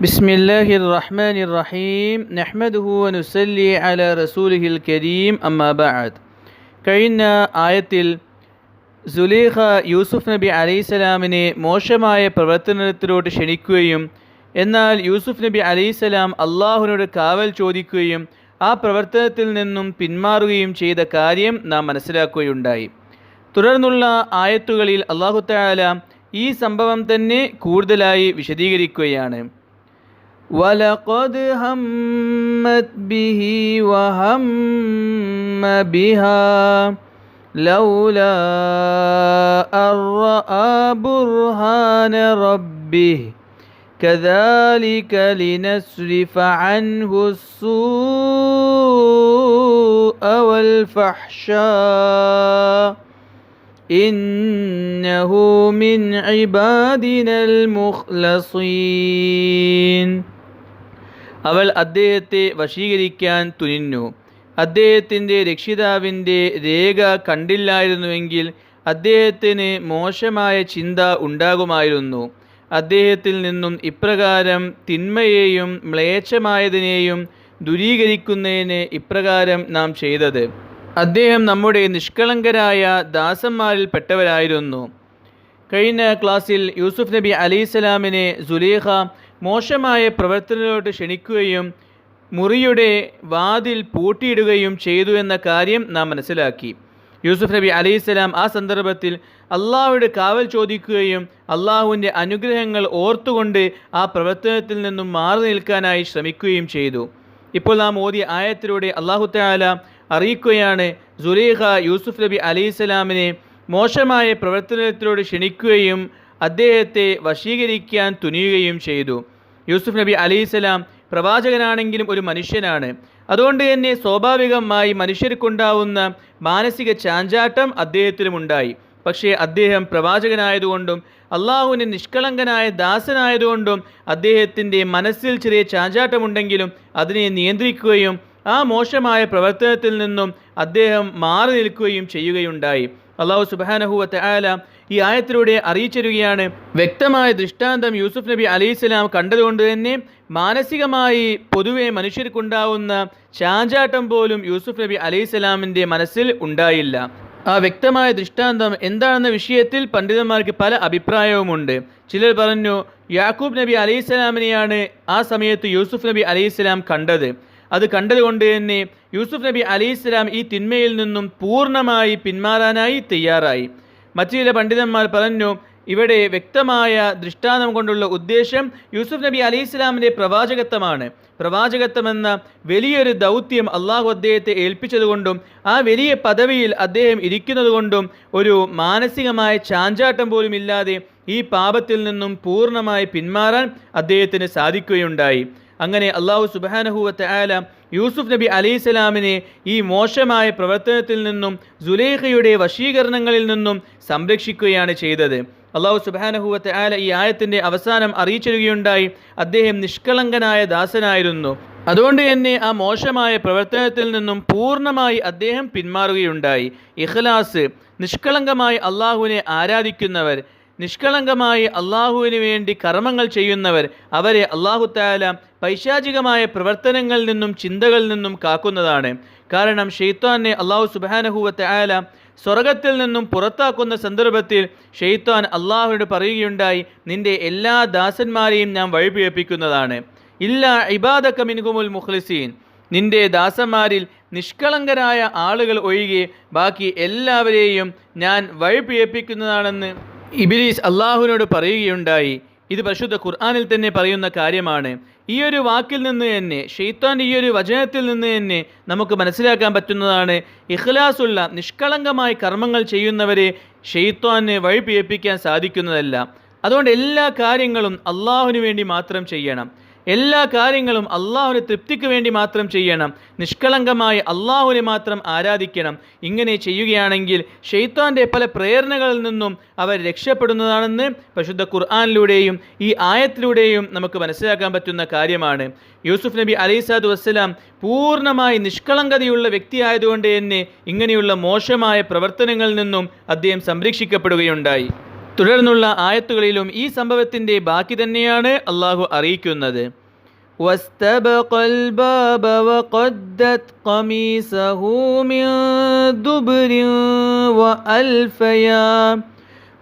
بسم الله الرحمن الرحيم نحمده ونسلي على رسوله الكريم أما بعد കഴിഞ്ഞ ആയത്തിൽ സുലേഖ യൂസുഫ് നബി അലൈഹിസ്സലാമിനെ മോശമായ പ്രവർത്തനത്തിലോട്ട് ക്ഷണിക്കുകയും എന്നാൽ യൂസുഫ് നബി അലൈഹിസ്സലാം അള്ളാഹുവിനോട് കാവൽ ചോദിക്കുകയും ആ പ്രവർത്തനത്തിൽ നിന്നും പിന്മാറുകയും ചെയ്ത കാര്യം നാം മനസ്സിലാക്കുകയുണ്ടായി തുടർന്നുള്ള ആയത്തുകളിൽ അള്ളാഹു തആല ഈ സംഭവം തന്നെ കൂടുതലായി വിശദീകരിക്കുകയാണ് ولقد همت به وهم بها لولا أن رأى برهان ربه. كذلك لنصرف عنه السوء والفحشاء. إنه من عبادنا المخلصين. അവൾ അദ്ദേഹത്തെ വശീകരിക്കാൻ തുനിഞ്ഞു. അദ്ദേഹത്തിന്റെ രക്ഷിതാവിന്റെ രേഖ കണ്ടില്ലായിരുന്നുവെങ്കിൽ അദ്ദേഹത്തിന് മോശമായ ചിന്ത ഉണ്ടാകുമായിരുന്നു. അദ്ദേഹത്തിൽ നിന്നും ഇപ്രകാരം തിന്മയെയും മ്ലേച്ഛമായതിനെയും ദുരീകരിക്കുന്നതിന് ഇപ്രകാരം നാം ചെയ്തത്. അദ്ദേഹം നമ്മുടെ നിഷ്കളങ്കരായ ദാസന്മാരിൽ പെട്ടവരായിരുന്നു. കഴിഞ്ഞ ക്ലാസ്സിൽ യൂസുഫ് നബി അലൈഹിസ്സലാമിനെ സുലേഖ മോശമായ പ്രവർത്തനത്തിലോട്ട് ക്ഷണിക്കുകയും മുറിയുടെ വാതിൽ പൂട്ടിയിടുകയും ചെയ്തു എന്ന കാര്യം നാം മനസ്സിലാക്കി. യൂസുഫ് നബി അലൈഹിസ്സലാം ആ സന്ദർഭത്തിൽ അള്ളാഹുവിടെ കാവൽ ചോദിക്കുകയും അള്ളാഹുവിന്റെ അനുഗ്രഹങ്ങൾ ഓർത്തുകൊണ്ട് ആ പ്രവർത്തനത്തിൽ നിന്നും മാറി നിൽക്കാനായി ശ്രമിക്കുകയും ചെയ്തു. ഇപ്പോൾ നാം ഓതിയ ആയത്തിലൂടെ അള്ളാഹു താല അറിയിക്കുകയാണ് സുലേഖ യൂസുഫ് നബി അലൈഹിസ്സലാമിനെ മോശമായ പ്രവർത്തനത്തിലൂടെ ക്ഷണിക്കുകയും അദ്ദേഹത്തെ വശീകരിക്കാൻ തുനിയുകയും ചെയ്തു. യൂസുഫ് നബി അലിസ്ലാം പ്രവാചകനാണെങ്കിലും ഒരു മനുഷ്യനാണ്. അതുകൊണ്ട് തന്നെ സ്വാഭാവികമായി മനുഷ്യർക്കുണ്ടാവുന്ന മാനസിക ചാഞ്ചാട്ടം അദ്ദേഹത്തിലുമുണ്ടായി. പക്ഷേ അദ്ദേഹം പ്രവാചകനായതുകൊണ്ടും അള്ളാഹുവിന് നിഷ്കളങ്കനായ ദാസനായതുകൊണ്ടും അദ്ദേഹത്തിന്റെ മനസ്സിൽ ചെറിയ ചാഞ്ചാട്ടമുണ്ടെങ്കിലും അതിനെ നിയന്ത്രിക്കുകയും ആ മോശമായ പ്രവർത്തനത്തിൽ നിന്നും അദ്ദേഹം മാറി നിൽക്കുകയും ചെയ്യുകയുണ്ടായി. അള്ളാഹു സുബാനഹുവത്തെ ആല ഈ ആയത്തിലൂടെ അറിയിച്ചിരുകയാണ്. വ്യക്തമായ ദൃഷ്ടാന്തം യൂസുഫ് നബി അലൈഹിസ്സലാം കണ്ടതുകൊണ്ട് തന്നെ മാനസികമായി പൊതുവെ മനുഷ്യർക്കുണ്ടാവുന്ന ചാഞ്ചാട്ടം പോലും യൂസുഫ് നബി അലൈഹിസ്സലാമിന്റെ മനസ്സിൽ ഉണ്ടായില്ല. ആ വ്യക്തമായ ദൃഷ്ടാന്തം എന്താണെന്ന വിഷയത്തിൽ പണ്ഡിതന്മാർക്ക് പല അഭിപ്രായവുമുണ്ട്. ചിലർ പറഞ്ഞു യാക്കൂബ് നബി അലൈഹിസ്സലാമിനെയാണ് ആ സമയത്ത് യൂസുഫ് നബി അലൈഹിസ്സലാം കണ്ടത്. അത് കണ്ടതുകൊണ്ട് തന്നെ യൂസുഫ് നബി അലൈഹിസ്സലാം ഈ തിന്മയിൽ നിന്നും പൂർണമായി പിന്മാറാനായി തയ്യാറായി. മറ്റു ചില പണ്ഡിതന്മാർ പറഞ്ഞു ഇവിടെ വ്യക്തമായ ദൃഷ്ടാന്തം കൊണ്ടുള്ള ഉദ്ദേശം യൂസുഫ് നബി അലി ഇസ്ലാമിന്റെ പ്രവാചകത്വമാണ്. പ്രവാചകത്വമെന്ന വലിയൊരു ദൗത്യം അള്ളാഹു അദ്ദേഹത്തെ ഏൽപ്പിച്ചതുകൊണ്ടും ആ വലിയ പദവിയിൽ അദ്ദേഹം ഇരിക്കുന്നതുകൊണ്ടും ഒരു മാനസികമായ ചാഞ്ചാട്ടം പോലും ഇല്ലാതെ ഈ പാപത്തിൽ നിന്നും പൂർണമായി പിന്മാറാൻ അദ്ദേഹത്തിന് സാധിക്കുകയുണ്ടായി. അങ്ങനെ അള്ളാഹു സുബാനഹുവത്തെ ആല യൂസുഫ് നബി അലൈഹിസ്സലാമിനെ ഈ മോശമായ പ്രവർത്തനത്തിൽ നിന്നും സുലേഖയുടെ വശീകരണങ്ങളിൽ നിന്നും സംരക്ഷിക്കുകയാണ് ചെയ്തത്. അള്ളാഹു സുബാനഹുവത്തെ ആല ഈ ആയത്തിന്റെ അവസാനം അറിയിച്ചിരുകയുണ്ടായി അദ്ദേഹം നിഷ്കളങ്കനായ ദാസനായിരുന്നു. അതുകൊണ്ട് തന്നെ ആ മോശമായ പ്രവർത്തനത്തിൽ നിന്നും പൂർണമായി അദ്ദേഹം പിന്മാറുകയുണ്ടായി. ഇഖ്ലാസ് നിഷ്കളങ്കമായി അള്ളാഹുവിനെ ആരാധിക്കുന്നവർ നിഷ്കളങ്കമായി അള്ളാഹുവിന് വേണ്ടി കർമ്മങ്ങൾ ചെയ്യുന്നവർ അവരെ അള്ളാഹു താല പൈശാചികമായ പ്രവർത്തനങ്ങളിൽ നിന്നും ചിന്തകളിൽ നിന്നും കാക്കുന്നതാണ്. കാരണം ഷെയ്ത്താനെ അള്ളാഹു സുബാനഹുവത്തെ ആല സ്വർഗത്തിൽ നിന്നും പുറത്താക്കുന്ന സന്ദർഭത്തിൽ ഷെയ്ത്താൻ അള്ളാഹുവിനോട് പറയുകയുണ്ടായി നിന്റെ എല്ലാ ദാസന്മാരെയും ഞാൻ വഴിപിഴപ്പിക്കുന്നതാണ്. ഇല്ല ഇബാദക്ക മിൻകുമുൽ മുഖ്ലിസീൻ. നിന്റെ ദാസന്മാരിൽ നിഷ്കളങ്കരായ ആളുകൾ ഒഴികെ ബാക്കി എല്ലാവരെയും ഞാൻ വഴിപിഴപ്പിക്കുന്നതാണെന്ന് ഇബിലീസ് അള്ളാഹുവിനോട് പറയുകയുണ്ടായി. ഇത് പരിശുദ്ധ ഖുർആാനിൽ തന്നെ പറയുന്ന കാര്യമാണ്. ഈ ഒരു വാക്കിൽ നിന്ന് തന്നെ ഷെയ്ത്താന്റെ ഈ ഒരു വചനത്തിൽ നിന്ന് തന്നെ നമുക്ക് മനസ്സിലാക്കാൻ പറ്റുന്നതാണ് ഇഖ്ലാസുള്ള നിഷ്കളങ്കമായ കർമ്മങ്ങൾ ചെയ്യുന്നവരെ ഷെയ്ത്താന് വഴിപിഴപ്പിക്കാൻ സാധിക്കുന്നതല്ല. അതുകൊണ്ട് എല്ലാ കാര്യങ്ങളും അള്ളാഹുവിന് വേണ്ടി മാത്രം ചെയ്യണം. എല്ലാ കാര്യങ്ങളും അള്ളാഹുവിന് തൃപ്തിക്ക് വേണ്ടി മാത്രം ചെയ്യണം. നിഷ്കളങ്കമായി അള്ളാഹുവിനെ മാത്രം ആരാധിക്കണം. ഇങ്ങനെ ചെയ്യുകയാണെങ്കിൽ ഷെയ്ത്താന്റെ പല പ്രേരണകളിൽ നിന്നും അവർ രക്ഷപ്പെടുന്നതാണെന്ന് പരിശുദ്ധ ഖുർആാനിലൂടെയും ഈ ആയത്തിലൂടെയും നമുക്ക് മനസ്സിലാക്കാൻ പറ്റുന്ന കാര്യമാണ്. യൂസുഫ് നബി അലൈസാദ് വസ്സലാം പൂർണമായി നിഷ്കളങ്കതയുള്ള വ്യക്തിയായതുകൊണ്ട് തന്നെ ഇങ്ങനെയുള്ള മോശമായ പ്രവർത്തനങ്ങളിൽ നിന്നും അദ്ദേഹം സംരക്ഷിക്കപ്പെടുകയുണ്ടായി. തുടർന്നുള്ള ആയത്തുകളിലും ഈ സംഭവത്തിൻ്റെ ബാക്കി തന്നെയാണ് അള്ളാഹു അറിയിക്കുന്നത് واستبق الباب وقدت قميصه من دبر وألف يا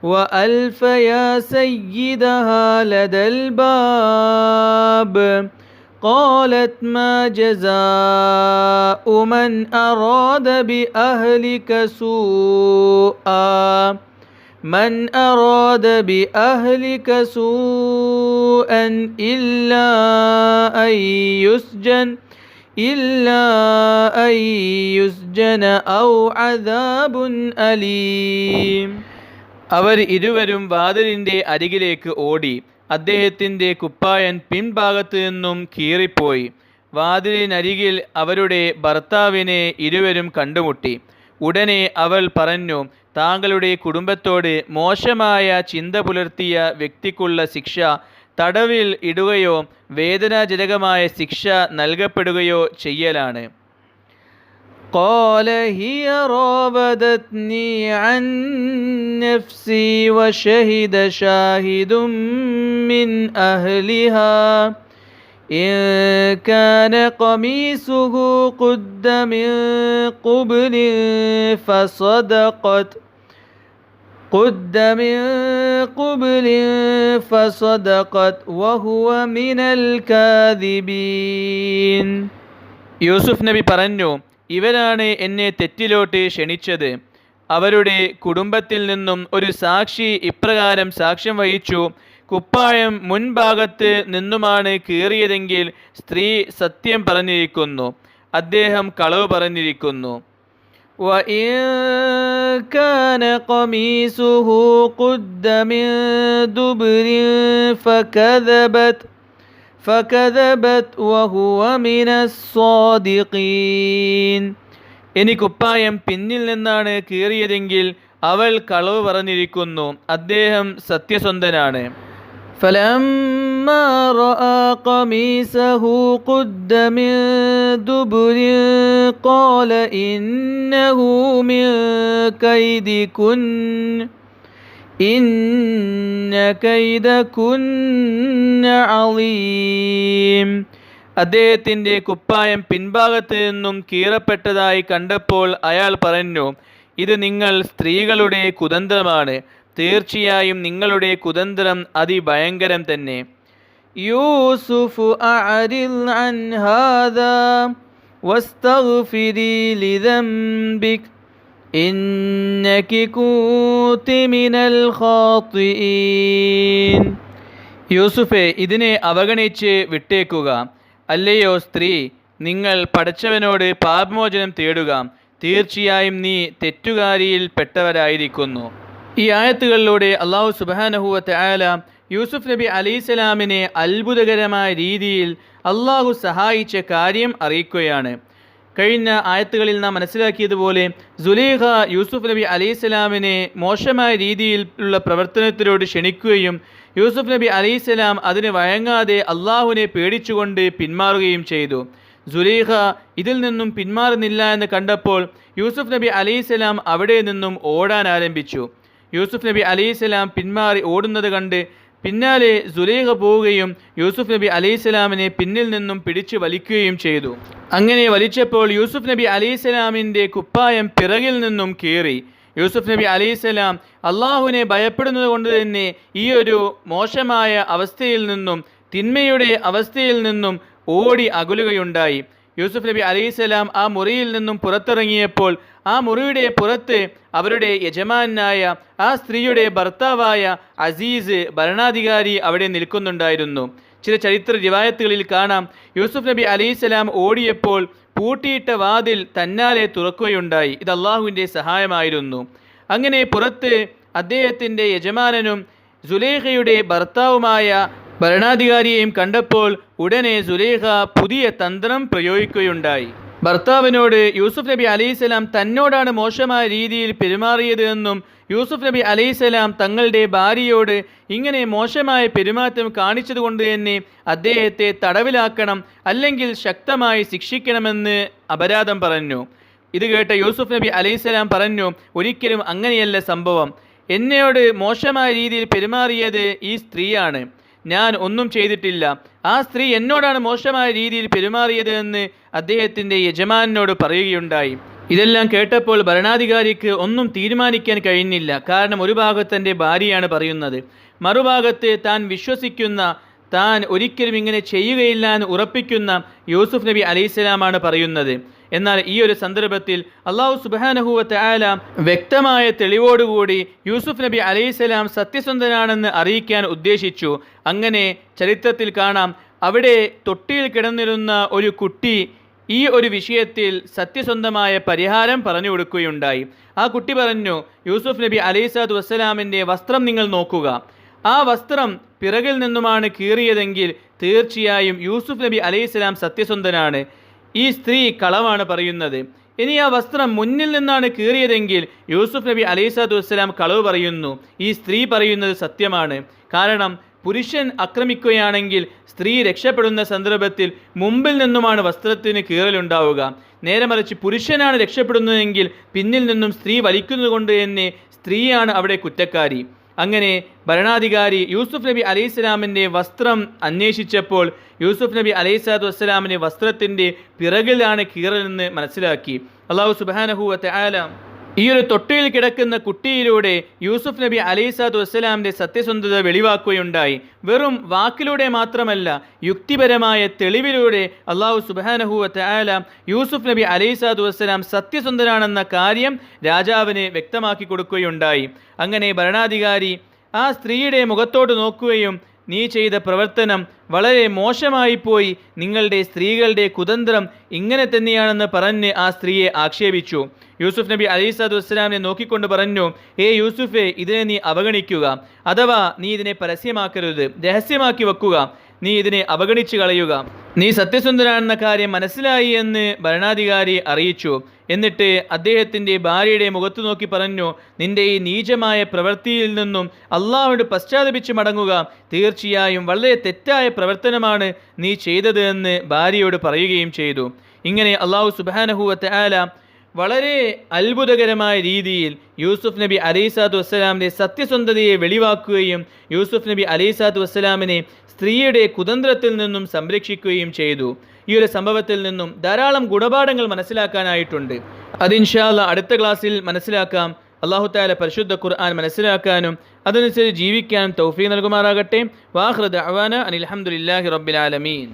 وألف يا سيدها لدى الباب قالت ما جزاء من أراد بأهلك سوءا من أراد بأهلك سوءا إلا أن يسجن إلا أن يسجن أو عذاب أليم അവർ ഇരുവരും വാതിലിൻ്റെ അരികിലേക്ക് ഓടി അദ്ദേഹത്തിൻ്റെ കുപ്പായൻ പിൻഭാഗത്ത് നിന്നും കീറിപ്പോയി വാതിലിനരികിൽ അവരുടെ ഭർത്താവിനെ ഇരുവരും കണ്ടുമുട്ടി ഉടനെ അവൾ പറഞ്ഞു താങ്കളുടെ കുടുംബത്തോട് മോശമായ ചിന്ത പുലർത്തിയ വ്യക്തിക്കുള്ള ശിക്ഷ തടവിൽ ഇടുകയോ വേദനാജനകമായ ശിക്ഷ നൽകപ്പെടുകയോ ചെയ്യലാണ് قال هي راودتني عن نفسي وشهد شاهد من أهلها إن كان قميصه قد من قبل فصدقت قد من قبل فصدقت وهو من الكاذبين യൂസുഫ് നബി പറഞ്ഞു ഇവരാണ് എന്നെ തെറ്റിലോട്ട് ക്ഷണിച്ചത് അവരുടെ കുടുംബത്തിൽ നിന്നും ഒരു സാക്ഷി ഇപ്രകാരം സാക്ഷ്യം വഹിച്ചു കുപ്പായം മുൻഭാഗത്ത് നിന്നുമാണ് കീറിയതെങ്കിൽ സ്ത്രീ സത്യം പറഞ്ഞിരിക്കുന്നു അദ്ദേഹം കളവ് പറഞ്ഞിരിക്കുന്നു وإن كان قميصه قد من دبر فكذبت فكذبت وهو من الصادقين ഇനി കുപ്പായം പിന്നിൽ നിന്നാണ് കീറിയതെങ്കിൽ അവൾ കളവ് പറഞ്ഞിരിക്കുന്നു അദ്ദേഹം സത്യസന്ധനാണ് فلما رأى قميصه قد من دبر قال إنه من كيدكن إن كيدكن عظيم അദ്ദേഹത്തിൻ്റെ കുപ്പായം പിൻഭാഗത്ത് നിന്നും കീറപ്പെട്ടതായി കണ്ടപ്പോൾ അയാൾ പറഞ്ഞു ഇത് നിങ്ങൾ സ്ത്രീകളുടെ കുതന്ത്രമാണ് തീർച്ചയായും നിങ്ങളുടെ കുതന്ത്രം അതിഭയങ്കരം തന്നെ യൂസുഫ് عن هذا واستغفري ലിദംബിക് ഇന്നകി കൂതി മിനൽ يوسف യൂസുഫെ ഇതിനെ അവഗണിച്ച് വിട്ടേക്കുക. അല്ലയോ സ്ത്രീ നിങ്ങൾ പഠിച്ചവനോട് പാപമോചനം തേടുക. തീർച്ചയായും നീ തെറ്റുകാരിയിൽ പെട്ടവരായിരിക്കുന്നു. ഈ ആയത്തുകളിലൂടെ അള്ളാഹു സുബാനഹുവത്തെ ആല യൂസുഫ് നബി അലൈഹിസ്സലാമിനെ അത്ഭുതകരമായ രീതിയിൽ അള്ളാഹു സഹായിച്ച കാര്യം അറിയിക്കുകയാണ്. കഴിഞ്ഞ ആയത്തുകളിൽ നാം മനസ്സിലാക്കിയതുപോലെ സുലേഖ യൂസുഫ് നബി അലൈഹിസ്സലാമിനെ മോശമായ രീതിയിലുള്ള പ്രവർത്തനത്തിലോട് ക്ഷണിക്കുകയും യൂസുഫ് നബി അലൈഹിസ്സലാം അതിന് വഴങ്ങാതെ അള്ളാഹുവിനെ പേടിച്ചുകൊണ്ട് പിന്മാറുകയും ചെയ്തു. സുലേഖ ഇതിൽ നിന്നും പിന്മാറുന്നില്ല എന്ന് കണ്ടപ്പോൾ യൂസുഫ് നബി അലൈഹിസ്സലാം അവിടെ നിന്നും ഓടാൻ ആരംഭിച്ചു. യൂസുഫ് നബി അലൈഹിസ്സലാം പിന്മാറി ഓടുന്നത് കണ്ട് പിന്നാലെ സുലൈഖ പോവുകയും യൂസുഫ് നബി അലൈഹിസ്സലാമിനെ പിന്നിൽ നിന്നും പിടിച്ചു വലിക്കുകയും ചെയ്തു. അങ്ങനെ വലിച്ചപ്പോൾ യൂസുഫ് നബി അലൈഹിസ്സലാമിന്റെ കുപ്പായം പിറകിൽ നിന്നും കീറി. യൂസുഫ് നബി അലൈഹിസ്സലാം അള്ളാഹുവിനെ ഭയപ്പെടുന്നത് കൊണ്ട് തന്നെ ഈ ഒരു മോശമായ അവസ്ഥയിൽ നിന്നും തിന്മയുടെ അവസ്ഥയിൽ നിന്നും ഓടി അകലുകയുണ്ടായി. യൂസുഫ് നബി അലൈഹിസ്സലാം ആ മുറിയിൽ നിന്നും പുറത്തിറങ്ങിയപ്പോൾ ആ മുറിയുടെ പുറത്ത് അവരുടെ യജമാനായ ആ സ്ത്രീയുടെ ഭർത്താവായ അസീസ് ഭരണാധികാരി അവിടെ നിൽക്കുന്നുണ്ടായിരുന്നു. ചില ചരിത്ര രിവായത്തുകളിൽ കാണാം യൂസുഫ് നബി അലൈഹിസ്സലാം ഓടിയപ്പോൾ പൂട്ടിയിട്ട വാതിൽ തന്നാലെ തുറക്കുകയുണ്ടായി. ഇത് അള്ളാഹുവിന്റെ സഹായമായിരുന്നു. അങ്ങനെ പുറത്ത് അദ്ദേഹത്തിന്റെ യജമാനനും സുലേഖയുടെ ഭർത്താവുമായ ഭരണാധികാരിയെയും കണ്ടപ്പോൾ ഉടനെ സുലേഖ പുതിയ തന്ത്രം പ്രയോഗിക്കുകയുണ്ടായി. ഭർത്താവിനോട് യൂസുഫ് നബി അലൈഹിസ്സലാം തന്നോടാണ് മോശമായ രീതിയിൽ പെരുമാറിയത് എന്നും യൂസുഫ് നബി അലൈഹിസ്സലാം തങ്ങളുടെ ഭാര്യയോട് ഇങ്ങനെ മോശമായ പെരുമാറ്റം കാണിച്ചതുകൊണ്ട് തന്നെ അദ്ദേഹത്തെ തടവിലാക്കണം അല്ലെങ്കിൽ ശക്തമായി ശിക്ഷിക്കണമെന്ന് അപരാധം പറഞ്ഞു. ഇത് കേട്ട യൂസുഫ് നബി അലൈഹിസ്സലാം പറഞ്ഞു ഒരിക്കലും അങ്ങനെയല്ല സംഭവം. എന്നോട് മോശമായ രീതിയിൽ പെരുമാറിയത് ഈ സ്ത്രീയാണ്. ഞാൻ ഒന്നും ചെയ്തിട്ടില്ല. ആ സ്ത്രീ എന്നോടാണ് മോശമായ രീതിയിൽ പെരുമാറിയത് എന്ന് അദ്ദേഹത്തിന്റെ യജമാനോട് പറയുകയുണ്ടായി. ഇതെല്ലാം കേട്ടപ്പോൾ ഭരണാധികാരിക്ക് ഒന്നും തീരുമാനിക്കാൻ കഴിഞ്ഞില്ല. കാരണം ഒരു ഭാഗത്ത് ഭാര്യയാണ് പറയുന്നത്. മറുഭാഗത്ത് താൻ വിശ്വസിക്കുന്ന താൻ ഒരിക്കലും ഇങ്ങനെ ചെയ്യുകയില്ല എന്ന് ഉറപ്പിക്കുന്ന യൂസുഫ് നബി അലൈഹിസ്സലാമാണ് പറയുന്നത്. എന്നാൽ ഈ ഒരു സന്ദർഭത്തിൽ അള്ളാഹു സുബാനഹുവത്ത് ആല വ്യക്തമായ തെളിവോടുകൂടി യൂസുഫ് നബി അലൈഹിസ്സലാം സത്യസന്ധനാണെന്ന് അറിയിക്കാൻ ഉദ്ദേശിച്ചു. അങ്ങനെ ചരിത്രത്തിൽ കാണാം അവിടെ തൊട്ടിയിൽ കിടന്നിരുന്ന ഒരു കുട്ടി ഈ ഒരു വിഷയത്തിൽ സത്യസന്ധമായ പരിഹാരം പറഞ്ഞു കൊടുക്കുകയുണ്ടായി. ആ കുട്ടി പറഞ്ഞു യൂസുഫ് നബി അലൈസാദ് വസ്സലാമിന്റെ വസ്ത്രം നിങ്ങൾ നോക്കുക. ആ വസ്ത്രം പിറകിൽ നിന്നുമാണ് കീറിയതെങ്കിൽ തീർച്ചയായും യൂസുഫ് നബി അലൈഹിസ്സലാം സത്യസന്ധനാണ്. ഈ സ്ത്രീ കളവാണ് പറയുന്നത്. ഇനി ആ വസ്ത്രം മുന്നിൽ നിന്നാണ് കീറിയതെങ്കിൽ യൂസുഫ് നബി അലൈഹിസ്സാദു വസ്സലാം കളവ് പറയുന്നു. ഈ സ്ത്രീ പറയുന്നത് സത്യമാണ്. കാരണം പുരുഷൻ ആക്രമിക്കുകയാണെങ്കിൽ സ്ത്രീ രക്ഷപ്പെടുന്ന സന്ദർഭത്തിൽ മുമ്പിൽ നിന്നുമാണ് വസ്ത്രത്തിന് കീറലുണ്ടാവുക നേരെ മറിച്ച് പുരുഷനാണ് രക്ഷപ്പെടുന്നതെങ്കിൽ പിന്നിൽ നിന്നും സ്ത്രീ വലിക്കുന്നതുകൊണ്ട് തന്നെ സ്ത്രീയാണ് അവിടെ കുറ്റക്കാരി. അങ്ങനെ ഭരണാധികാരി യൂസുഫ് നബി അലൈഹി സ്വലാമിന്റെ വസ്ത്രം അന്വേഷിച്ചപ്പോൾ യൂസുഫ് നബി അലൈഹി സ്വലാത്തു വസ്സലാമിന്റെ വസ്ത്രത്തിന്റെ പിറകിലാണ് കീറലെന്ന് മനസ്സിലാക്കി. അള്ളാഹു സുബാനഹുവത്തെ ആലാം ഈ ഒരു തൊട്ടിയിൽ കിടക്കുന്ന കുട്ടിയിലൂടെ യൂസുഫ് നബി അലൈസാദ് വസ്സലാമിന്റെ സത്യസന്ധത വെളിവാക്കുകയുണ്ടായി. വെറും വാക്കിലൂടെ മാത്രമല്ല യുക്തിപരമായ തെളിവിലൂടെ അള്ളാഹു സുബാനഹുവത്ത് ആലാം യൂസുഫ് നബി അലൈസാദ് വസ്സലാം സത്യസന്ധനാണെന്ന കാര്യം രാജാവിന് വ്യക്തമാക്കി കൊടുക്കുകയുണ്ടായി. അങ്ങനെ ഭരണാധികാരി ആ സ്ത്രീയുടെ മുഖത്തോട്ട് നോക്കുകയും നീ ചെയ്ത പ്രവർത്തനം വളരെ മോശമായി പോയി. നിങ്ങളുടെ സ്ത്രീകളുടെ കുതന്ത്രം ഇങ്ങനെ തന്നെയാണെന്ന് പറഞ്ഞ് ആ സ്ത്രീയെ ആക്ഷേപിച്ചു. യൂസുഫ് നബി അലൈഹി സ്വലാത്തു വസ്സലാമിനെ നോക്കിക്കൊണ്ട് പറഞ്ഞു ഏ യൂസുഫെ ഇതിനെ നീ അവഗണിക്കുക. അഥവാ നീ ഇതിനെ പരസ്യമാക്കരുത് രഹസ്യമാക്കി വെക്കുക. നീ ഇതിനെ അവഗണിച്ചു കളയുക. നീ സത്യസുന്ദരാണെന്ന കാര്യം മനസ്സിലായി എന്ന് ഭരണാധികാരി അറിയിച്ചു. എന്നിട്ട് അദ്ദേഹത്തിന്റെ ഭാര്യയുടെ മുഖത്തു നോക്കി പറഞ്ഞു നിന്റെ ഈ നീചമായ പ്രവൃത്തിയിൽ നിന്നും അള്ളാഹുവിനോട് പശ്ചാത്തപിച്ച് മടങ്ങുക തീർച്ചയായും വളരെ തെറ്റായ പ്രവർത്തനമാണ് നീ ചെയ്തത് എന്ന് ഭാര്യയോട് പറയുകയും ചെയ്തു. ഇങ്ങനെ അള്ളാഹു സുബാനഹുവത്തെ ആല വളരെ അത്ഭുതകരമായ രീതിയിൽ യൂസുഫ് നബി അലൈസാദ് വസ്സലാമിന്റെ സത്യസന്ധതയെ വെളിവാക്കുകയും യൂസുഫ് നബി അലൈസാദ് വസ്സലാമിനെ സ്ത്രീയുടെ കുതന്ത്രത്തിൽ നിന്നും സംരക്ഷിക്കുകയും ചെയ്തു. ഈ ഒരു സംഭവത്തിൽ നിന്നും ധാരാളം ഗുണപാഠങ്ങൾ മനസ്സിലാക്കാനായിട്ടുണ്ട്. അതിൻഷാല്ല അടുത്ത ക്ലാസ്സിൽ മനസ്സിലാക്കാം. അള്ളാഹു താല പരിശുദ്ധ ഖുർആൻ മനസ്സിലാക്കാനും അതനുസരിച്ച് ജീവിക്കാനും തൗഫീ നൽകുമാറാകട്ടെ. വാഹൃദ് അവാന അനിൽഹമുല്ലാഹി റബ്ബിൽ ആലമീൻ.